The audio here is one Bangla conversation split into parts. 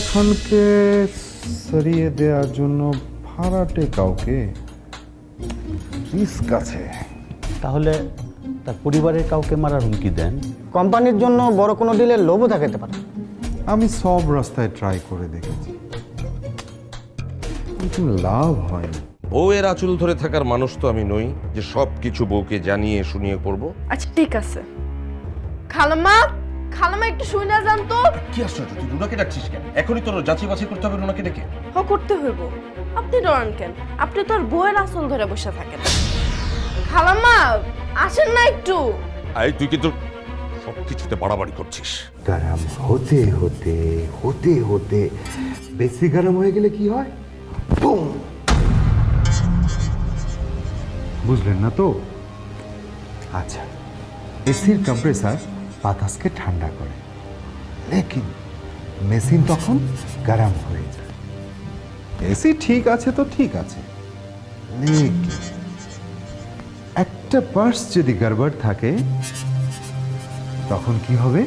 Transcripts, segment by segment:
খানকে সরিয়ে দেওয়ার জন্য ভাড়াটে কাউকে রিস্ক আছে তাহলে তার পরিবারের কাউকে মারার হুমকি দেন? কোম্পানির জন্য বড় কোনো ডিলের লোভও দেখাতে পারে। আমি সব রাস্তায় ট্রাই করে দেখেছি। কিন্তু লাভ হয়নি। বউয়ের আঁচল ধরে থাকার মানুষ তো আমি নই যে সব কিছু বউকে জানিয়ে শুনিয়ে করব। আচ্ছা ঠিক আছে। খালাম্মা খালাম্মা একটু শুনে যান তো কি আশ্চর্য তুই রুনাকে ডাকছিস কেন? এখনই তোর যাচাই বাছাই করতে হবে রুনাকে ডেকে হ করতে হইব। আপনি ডরান কেন? আপনি তো আর বইয়ের আসল ধরে বসে থাকেন। খালাম্মা আসেন না একটু। এই তুই কিন্তু সব কিছুতে বাড়াবাড়ি করছিস। গরম হতে হতে হতে হতে। বেশি গরম হয়ে গেলে কি হয়? বুম! বুঝলেন না তো? আচ্ছা এসির কম্প্রেসার বাতাসকে ঠান্ডা করে। লেকিন মেশিন তখন গরম হয়ে যায়। এসি ঠিক আছে তো ঠিক আছে। লেকিন একটা পার্স যদি গড়বড় থাকে, তখন কি হবে?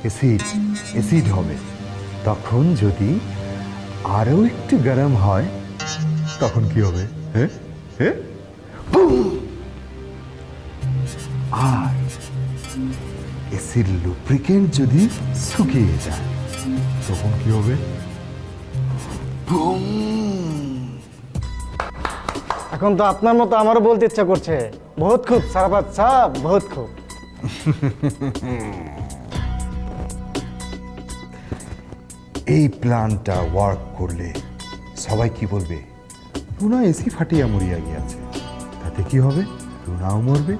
অ্যাসিড অ্যাসিড হবে। তখন যদি আরও একটু গরম হয়, তখন কি হবে? হ্যাঁ? হ্যাঁ? অ্যাসিড লুব্রিকেন্ট যদি শুকিয়ে যায় তখন কি হবে? এখন তো আপনার মতো আমারও বলতে ইচ্ছা করছে। বহুত খুব সারাবাদ সাহ বহুত খুব। এই প্ল্যানটা ওয়ার্ক করলে সবাই কি বলবে? রুনা এসি ফাটিয়া মরিয়া গিয়াছে। তাতে কি হবে? রুনাও মরবে।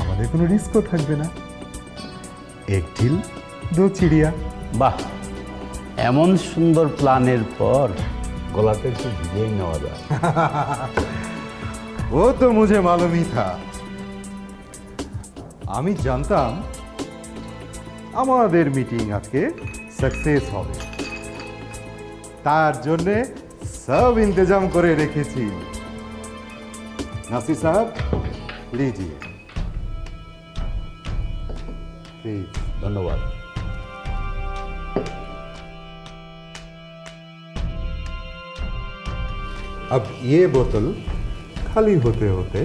আমাদের কোনো রিস্কও থাকবে না। এক ঢিল দো চিড়িয়া। বাহ এমন সুন্দর প্ল্যানের পর গলাটা একটু ভিজিয়ে নেওয়া যায়। ও তো মুঝে মালুমই থা। আমি জানতাম আমাদের মিটিং আজকে সাকসেস হবে। তার জন্যে সব ইন্তজাম করে রেখেছি। নাসির সাহেব লিজিয়ে। প্লিজ ধন্যবাদ अब ये बोतल खाली होते होते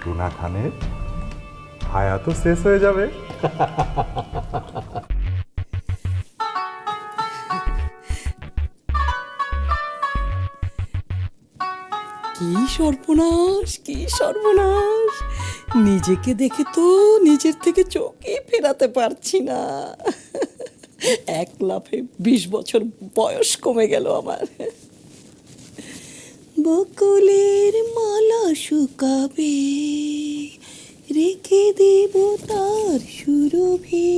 টুনা খানের হায়া তো শেষ হয়ে যাবে কি সর্বনাশ কি সর্বনাশ নিজেকে দেখে তো নিজের থেকে চোখে ফেরাতে পারছি না। এক লাফে বিশ বছর বয়স কমে গেল আমার। বকুলের মালা শুকাবে, রেখে দেব তার সুরভি।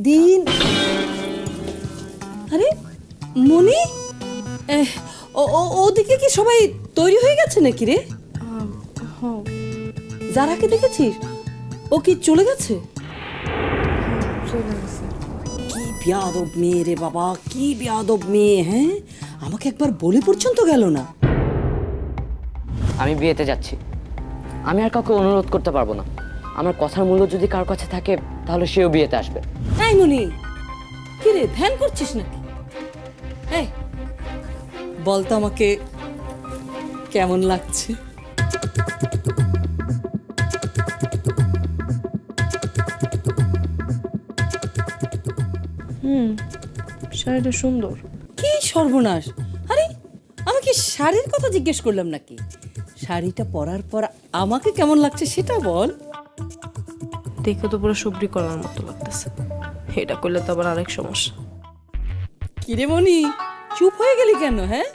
দিন। আরে মনি ওদিকে কি সবাই তৈরি হয়ে গেছে নাকি রে? যারাকে দেখেছিস? ও কি চলে গেছে? কি বেয়াদব মেয়ে রে বাবা কি বেয়াদব মেয়ে হ্যাঁ? আমাকে একবার বলে পর্যন্ত গেল না। আমি বিয়েতে যাচ্ছি। আমি আর কাউকে অনুরোধ করতে পারব না। আমার কথার মূল্য যদি কারোর কাছে থাকে তাহলে সেও বিয়েতে আসবে। এই মনি কি রে ধ্যান করছিস নাকি? এই বলতো আমাকে কেমন লাগছে? শাড়িটা সুন্দর। কি সর্বনাশ? আরে আমি কি শাড়ির কথা জিজ্ঞেস করলাম নাকি? শাড়িটা পরার পর আমাকে কেমন লাগছে সেটা বল। দেখে তো পুরো সবরি করার মতো লাগতেছে। এটা করলে তো আবার আরেক সমস্যা। কিরে মনি চুপ হয়ে গেলি কেন হ্যাঁ?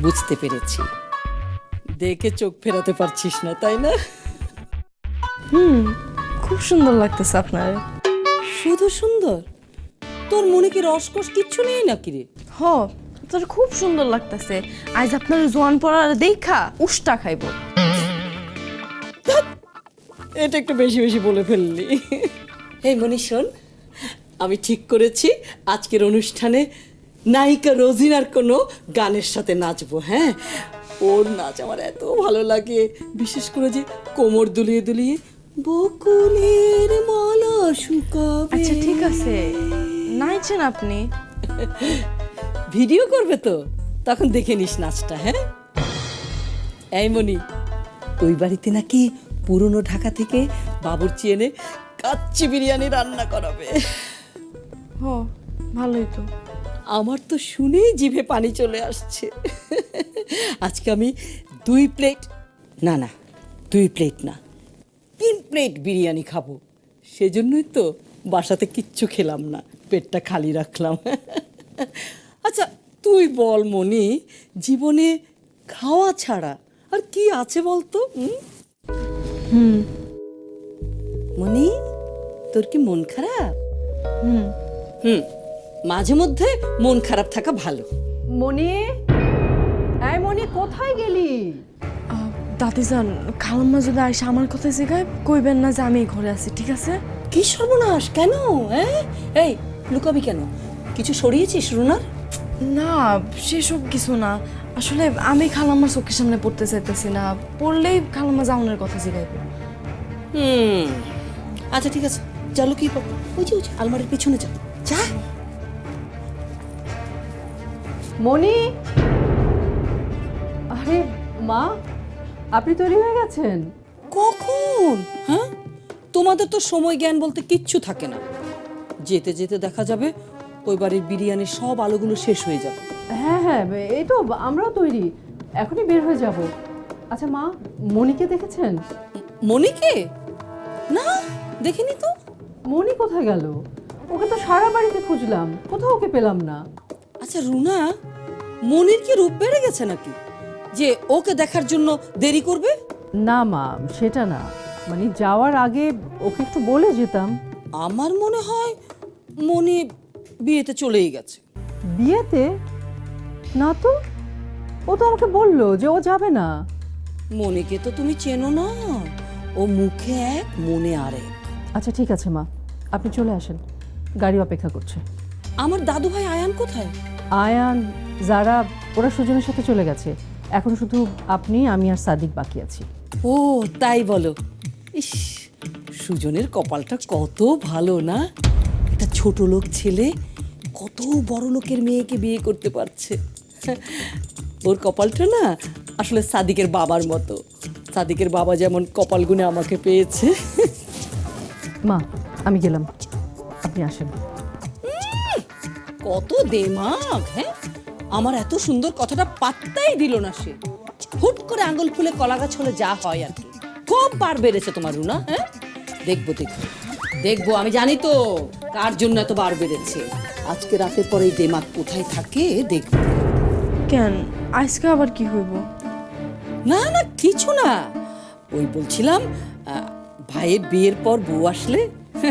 বুঝতে পেরেছি। দেখে চোখ ফেরাতে পারছিস না তাই না? হুম খুব সুন্দর লাগতেছে আপনার। শুধু সুন্দর? তোর মনে কি রসকস কিচ্ছু নেই নাকি রে? হ তোর খুব সুন্দর লাগতেছে। আজ আপনার জোয়ান পড়ার দেখা উষ্টা খাইব। এটা একটু বেশি বেশি বলে ফেললি। এই মনি শোন আমি ঠিক করেছি আজকের অনুষ্ঠানে নায়িকা রোজিনার কোনো গানের সাথে নাচবো হ্যাঁ? ওর নাচ আমার এত ভালো লাগে বিশেষ করে যে কোমর দুলিয়ে দুলিয়ে বকুলের মালা শুকাবে। আচ্ছা ঠিক আছে। নাইছেন আপনি? ভিডিও করবে তো। তখন দেখে নিস নাচটা হ্যাঁ? এই মনি ওই বাড়িতে নাকি পুরনো ঢাকা থেকে বাবুর্চি এনে কাচ্চি বিরিয়ানি রান্না করাবে। হ ভালোই তো। আমার তো শুনেই জিভে পানি চলে আসছে। আজকে আমি দুই প্লেট না না দুই প্লেট না তিন প্লেট বিরিয়ানি খাব। সেজন্যই তো বাসাতে কিচ্ছু খেলাম না। পেটটা খালি রাখলাম। আচ্ছা তুই বল মনি জীবনে খাওয়া ছাড়া আর কি আছে বলতো? হুম? মনি তোর কি মন খারাপ? হুম। মাঝে মধ্যে মন খারাপ থাকা ভালো। মনি? এই মনি কোথায় গেলি? দাদিজান খালাম্মা যদি আইসা আমার কথা জিগায় কইবেন না যে আমি এই ঘরে আছি ঠিক আছে? কি সর্বনাশ কেন হ্যাঁ? এই লুকাবি কেন? কিছু সরিয়েছিস রুনার? না সেসব কিছু না। আসলে আমি খালাম্মার চোখের সামনে পড়তে চাইতেছি না। পড়লেই খালাম্মা জাউনের কথা জিগাইবে। হুম আচ্ছা ঠিক আছে চলো কি করব ওই যে ওই যে আলমারির পিছনে যা। যা। মনি আরে মা আপনি তৈরি হয়ে গেছেন? কখন? হ্যাঁ? তোমাদের তো সময় জ্ঞান বলতে কিচ্ছু থাকে না। যেতে যেতে দেখা যাবে ওই বাড়ির বিরিয়ানির সব আলোগুলো শেষ হয়ে যাবে। হ্যাঁ হ্যাঁ এই তো আমরাও তৈরি। এখনই বের হয়ে যাব। আচ্ছা মা মনিকে দেখেছেন? মনিকে না দেখিনি তো। মনি কোথায় গেল? ওকে তো সারা বাড়িতে খুঁজলাম কোথাও ওকে পেলাম না। আচ্ছা রুনা মনির কি রূপ বেড়ে গেছে নাকি? যে ওকে দেখার জন্য দেরি করবে? না মা সেটা না। মানে যাওয়ার আগে ওকে একটু বলে যেতাম। আমার মনে হয় মনে বিয়েতে চলেই গেছে। বিয়েতে? না তো। ও তো আমাকে বলল যে ও যাবে না। মনিকে তো তুমি চেনো না। ও মুখে এক মনে আরেক। আচ্ছা ঠিক আছে মা। আপনি চলে আসেন। গাড়ি অপেক্ষা করছে। আমার দাদু ভাই আয়ান কোথায়? আয়ান যারা ওরা সুজনের সাথে চলে গেছে। এখন শুধু আপনি আমি আর সাদিক বাকি আছি। ও তাই বলো। ইস সুজনের কপালটা কত ভালো না? একটা ছোট লোক ছেলে কত বড় লোকের মেয়েকে বিয়ে করতে পারছে। ওর কপালটা না আসলে সাদিকের বাবার মতো। সাদিকের বাবা যেমন কপাল গুনে আমাকে পেয়েছে। মা আমি গেলাম। আপনি আসেন। কত দেমাগ হ্যাঁ? আমার এত সুন্দর কথাটা পাত্তাই দিল না সে। হুট করে আঙ্গুল ফুলে কলা গাছ হলে যা হয় আর কি। খুব বার বেড়েছে তোমার রুনা হ্যাঁ? দেখব দেখব। দেখব আমি জানি তো কার জন্য এত বার বেড়েছে। আজকে রাতের পরে এই দেমাগ কোথায় থাকে দেখব। কেন? আজকে আবার কি হইব না না কিছু না। ওই বলছিলাম আহ, ভাইয়ের বিয়ের পর বউ আসলে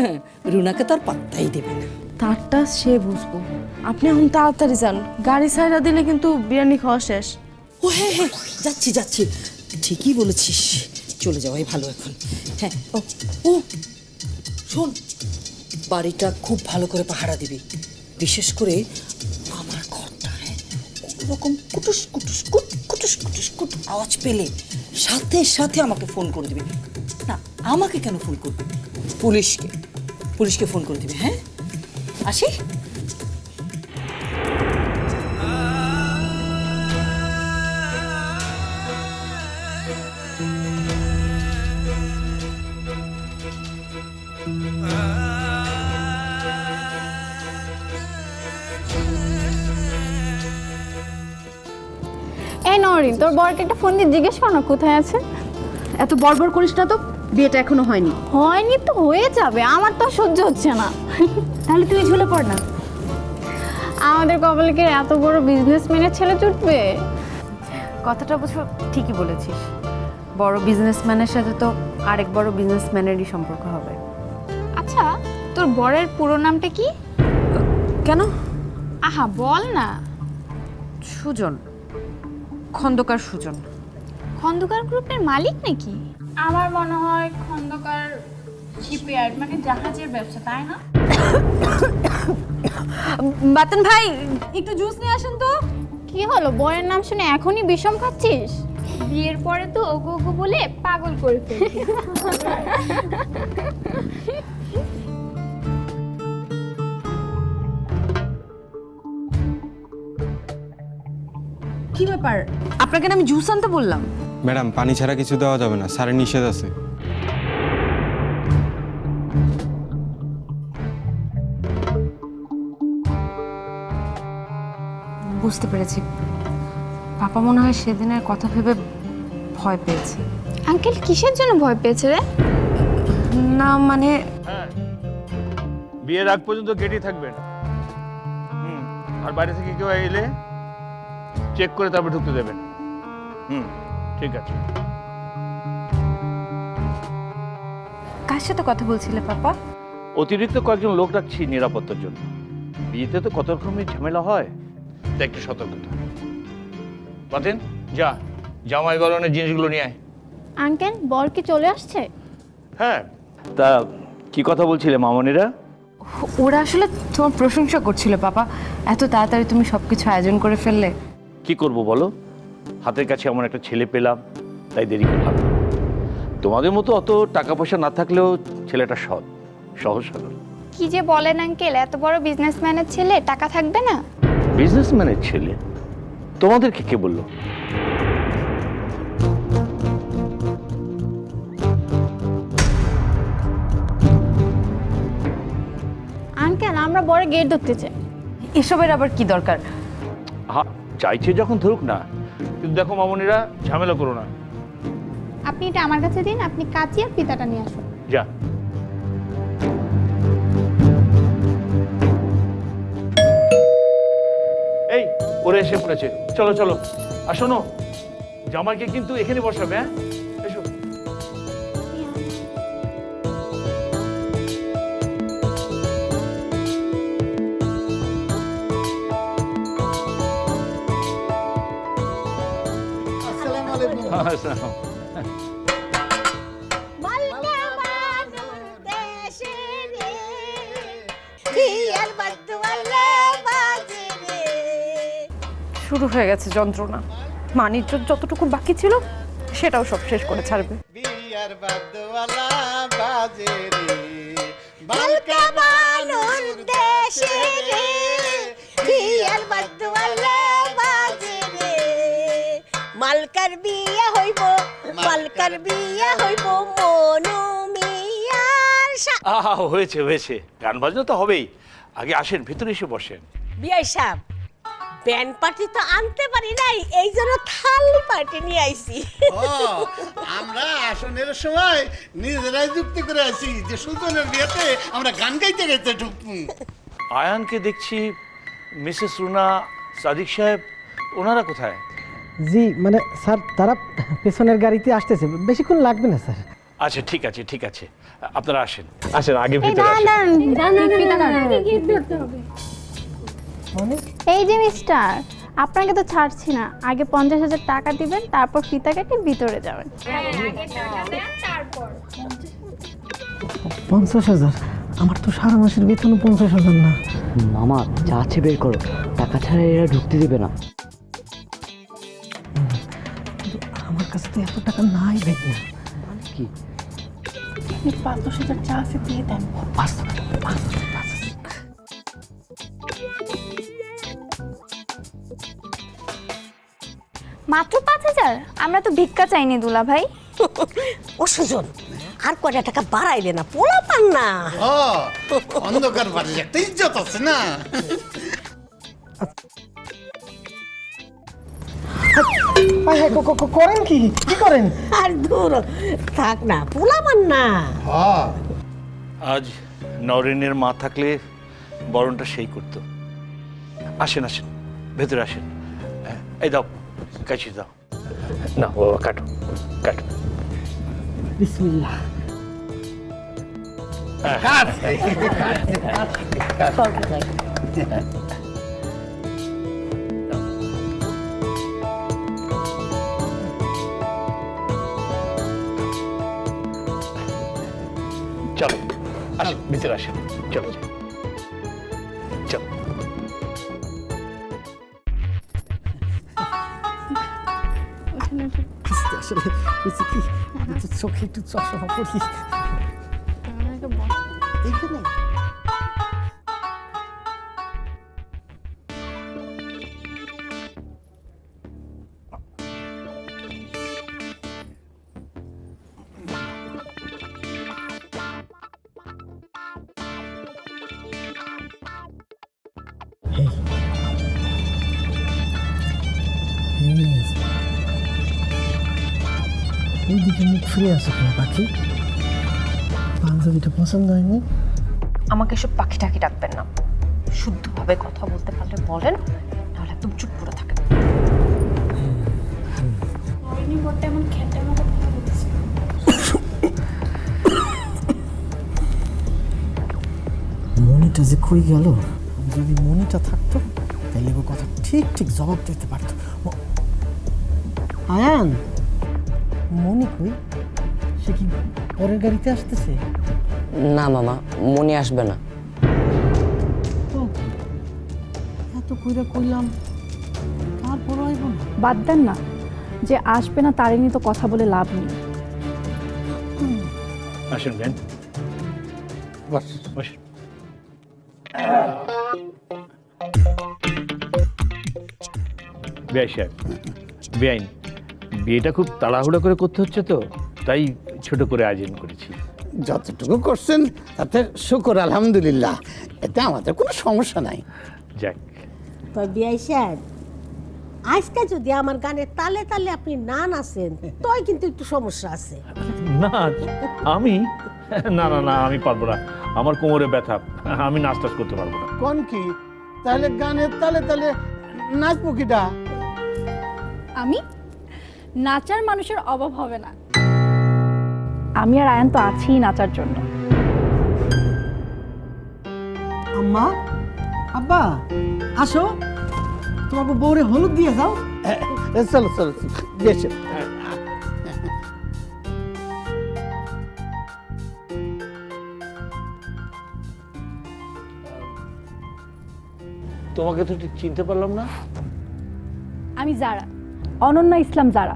রুনাকে তার পাত্তাই দেবে না। তারটা সে বুঝব। আপনি এখন তাড়াতাড়ি যান। গাড়ি ছাইড়া দিলে কিন্তু বিরিয়ানি খাওয়া শেষ। ও হ্যাঁ হ্যাঁ যাচ্ছি যাচ্ছি। ঠিকই বলেছিস। চলে যাওয়াই ভালো এখন। হ্যাঁ ও ও, শোন, বাড়িটা খুব ভালো করে পাহারা দিবি। বিশেষ করে আমার ঘরটা হ্যাঁ রকম কুটুস কুটুস কুট কুটুস কুটুস কুট আওয়াজ পেলে সাথে সাথে আমাকে ফোন করে দিবি। না, আমাকে কেন ফোন করবি? পুলিশকে পুলিশকে ফোন করে দিবি হ্যাঁ? আসি? এই তোর বরকে একটা ফোন দিয়ে জিজ্ঞেস কর না কোথায় আছে? এত বড়বড় করিস না তো বিয়েটা এখনও হয়নি। হয়নি তো হয়ে যাবে আমার তো সহ্য হচ্ছে না। তাহলে তুই ঝুলে পড় না। আমাদের কপালে কি এত বড় বিজনেসম্যানের ছেলে জুটবে? কথাটা অবশ্য ঠিকই বলেছিস। বড় বিজনেসম্যানের সাথে তো আরেক বড় বিজনেসম্যানেরই সম্পর্ক হবে। আচ্ছা তোর বরের পুরো নামটা কি? কেন? আহা বল না। সুজন। খন্দকার সুজন। খন্দকার গ্রুপের মালিক নাকি? আমার মনে হয় খন্দকার শিপইয়ার্ড মানে জাহাজের ব্যবসা তাই না? বাতন ভাই একটু জুস নিয়ে আসেন তো। কি হলো বরের নাম শুনে এখনই বিষম খাচ্ছিস? বিয়ের পরে তো ওগো ওগো বলে পাগল করে ফেলবি। কি ব্যাপার? আপনাকে না আমি জুস আনতে বললাম। ম্যাডাম পানি ছাড়া কিছু দেওয়া যাবে না। স্যারের নিষেধ আছে। বুঝতে পেরেছি। পাপা মনে হয় সেদিনের কথা ভেবে ভয় পেয়েছে। আঙ্কেল কিসের জন্য ভয় পেয়েছে রে? না মানে বিয়ের আগ পর্যন্ত গেটেই থাকবেন। হুম আর বাইরে থেকে কেউ এলে চেক করে তারপর ঢুকতে দেবেন। হুম। ঠিক আছে। কার সাথে কথা বলছিলে পাপা? অতিরিক্ত কয়েকজন লোক রাখছি নিরাপত্তার জন্য। বিয়েতে তো কত রকমের ঝামেলা হয়? তা একটু সতর্কতা পাতেন যা জামাই গরনের জিনিসগুলো নিয়ে আয়। আঙ্কেল বর কি চলে আসছে? হ্যাঁ। তা কি কথা বলছিলে মামনিরা? ওরা আসলে তোমার প্রশংসা করছিল পাপা। এত তাড়াতাড়ি তুমি সবকিছু আয়োজন করে ফেললে। কি করব বলো? হাতের কাছে এমন একটা ছেলে পেলাম তাই দেরি করলাম তোমাদের মতো অত টাকা পয়সা না থাকলেও ছেলেটা সৎ সহজ সরল। কি যে বলেন আঙ্কেল এত বড় বিজনেসম্যানের ছেলে টাকা থাকবে না? বিজনেসম্যানের ছেলে? তোমাদেরকে কে বলল? আঙ্কেল আমরা বড় গেট ধরতে চাই। এসবের আবার কি দরকার? চাইছে যখন ধরুক না কিন্তু দেখো মামনিরা ঝামেলা করো না। আপনি এটা আমার কাছে দিন আপনি কাচি আর পিতাটা নিয়ে আসুন। যা। এই ওরা এসে পড়েছে। চলো চলো। আর শোনো জামাইকে কিন্তু এখানে বসাবে হ্যাঁ? শুরু হয়ে গেছে যন্ত্রণা। মানিজ্য যতটুকু বাকি ছিল, সেটাও সব শেষ করে ছাড়বে। মালকার বিয়া মালকার বিয়া হইব মনু মিয়ার আহা হয়েছে হয়েছে। গান বাজনা তো হবেই। আগে আসেন ভিতরে এসে বসেন। বিয়াই সাহেব ব্যান্ড পার্টি তো আনতে পারি নাই এই জন্য থালি পার্টি নিয়ে আইছি। আমরা আসনের সময় নিজেরাই যুক্তি করে আছি যে সুজনের বিয়েতে আমরা গান গাইতে গাইতে ঢুকবো। আয়ানকে দেখছি মিসেস রুনা সাদিক সাহেব ওনারা কোথায়? জি মানে স্যার তারা পেছনের গাড়িতে আসতেছে বেশিক্ষণ লাগবে না স্যার আচ্ছা ঠিক আছে ঠিক আছে আপনারা আসেন আসেন আগে ভিতরে আসেন এই যে মিস্টার আপনাকে তো ছাড়ছি না আগে পঞ্চাশ হাজার টাকা দিবেন তারপর ফিতা কেটে ভিতরে যাবেন পঞ্চাশ হাজার আমার তো সারা মাসের বেতন পঞ্চাশ হাজার না মামা যা আছে বের করো টাকা ছাড়া এরা ঢুকতে দেবে না কাছে তো এত টাকা নাই দেখ কি পাঁচ দশ হাজার চা আছে দিয়ে দেন। মাত্র পাঁচ হাজার? আমরা তো ভিক্ষা চাইনি দুলা ভাই। ও সুজন আর কয়টা টাকা বাড়াইলে না? পোলা পান না অন্ধকার বাড়ির একটা ইজ্জত আছে না? করেন কি? কি করেন? আর দূর থাক না পোলা পান না আজ নরেনের মা থাকলে বরণটা সেই করতো। আসেন আসেন ভেতরে আসেন। এই দাও কাছি দাও। না বাবা কাটো কাটো। বিসমিল্লাহ। চলো আসেন ভিতরে আসেন চলো চলো আসলে হয়েছে কি আমি তো চোখে একটু চশমা পড়ি এইখানে ফিরে আছে কেন পাখি? বান্ধবীটা পছন্দ হয়নি। আমাকে এসব পাখি টাকি ডাকবেন না। শুদ্ধভাবে কথা বলতে পারলে বলেন নাহলে একদম চুপ করে থাকেন। মনিটা যে কই গেল? যদি মনিটা থাকতো তাহলে ও কথা ঠিক ঠিক জবাব দিতে পারতো। আয়ান মনি কই? সে কি পরের গাড়িতে আসতেছে? না মামা মনি আসবে না। এত কইরা কইলাম তারপর আইব না। বাদ দেন না যে আসবে না তারে নিয়ে তো কথা বলে লাভ নেই। আসেন বেন বস। বসেন। বেআই সাহেব বেআইন। বিয়েটা খুব তাড়াহুড়ো করে করতে হচ্ছে তো তাই ছোট করে আয়োজন করেছি। যতটুকু করছেন তাতে শুকর আলহামদুলিল্লাহ। এতে আমাদের কোনো সমস্যা নাই। যাক। তবে বিআই সাহেব আজকে যদি আমার গানের তালে তালে আপনি না নাচেন তই কিন্তু একটু সমস্যা আছে। না আমি? না না না আমি পারব না। আমার কোমরে ব্যথা আমি নাচ টাচ করতে পারব না। কোন কি? তাহলে গানের তালে তালে নাচবো কিটা আমি? নাচার মানুষের অভাব হবে না। আমি আর আয়ান তো আছি নাচার জন্য। আম্মা আব্বা আসো। তোমাকে বউরে হলুদ দিয়ে যাও। চলো চলো বেশ তোমাকে তো ঠিক চিনতে পারলাম না। আমি যারা অনন্যা ইসলাম যারা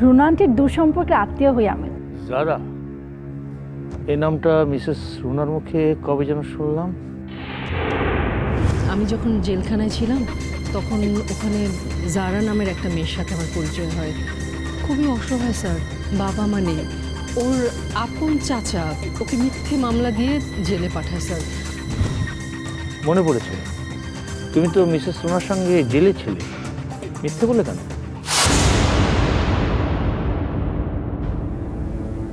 রুনা আন্টির দূর সম্পর্কে আত্মীয় হই আমি। যারা এই নামটা মিসেস রুনার মুখে কবে যেন শুনলাম? আমি যখন জেলখানায় ছিলাম তখন ওখানে জারা নামের একটা মেয়ের সাথে আমার পরিচয় হয়। খুবই অসহায় স্যার। বাবা মা নেই। ওর আপন চাচা ওকে মিথ্যে মামলা দিয়ে জেলে পাঠায় স্যার। মনে পড়েছে। তুমি তো মিসেস রুনার সঙ্গে জেলে ছিলে। মিথ্যে বলে কেন?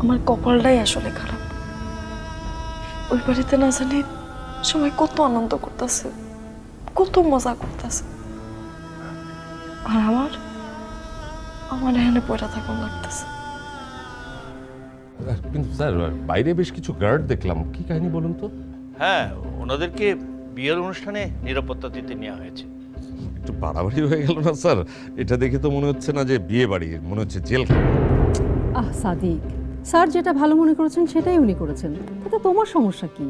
আমার কপালটাই আসলে খারাপ। ওই বাড়িতে না জানি সবাই কত আনন্দ করতেছে কত মজা করতেছে। আর আমার আমার এখানে পয়টা থাকুন লাগতেছে। কিন্তু স্যার বাইরে বেশ কিছু গার্ড দেখলাম। কি কাহিনী বলুন তো? হ্যাঁ ওনাদেরকে বিয়ের অনুষ্ঠানে নিরাপত্তা দিতে নেওয়া হয়েছে। একটু বাড়াবাড়ি হয়ে গেল না স্যার? এটা দেখে তো মনে হচ্ছে না যে বিয়ে বাড়ি মনে হচ্ছে জেল আহ সাদিক স্যার যেটা ভালো মনে করেছেন সেটাই উনি করেছেন। তাতে তোমার সমস্যা কি?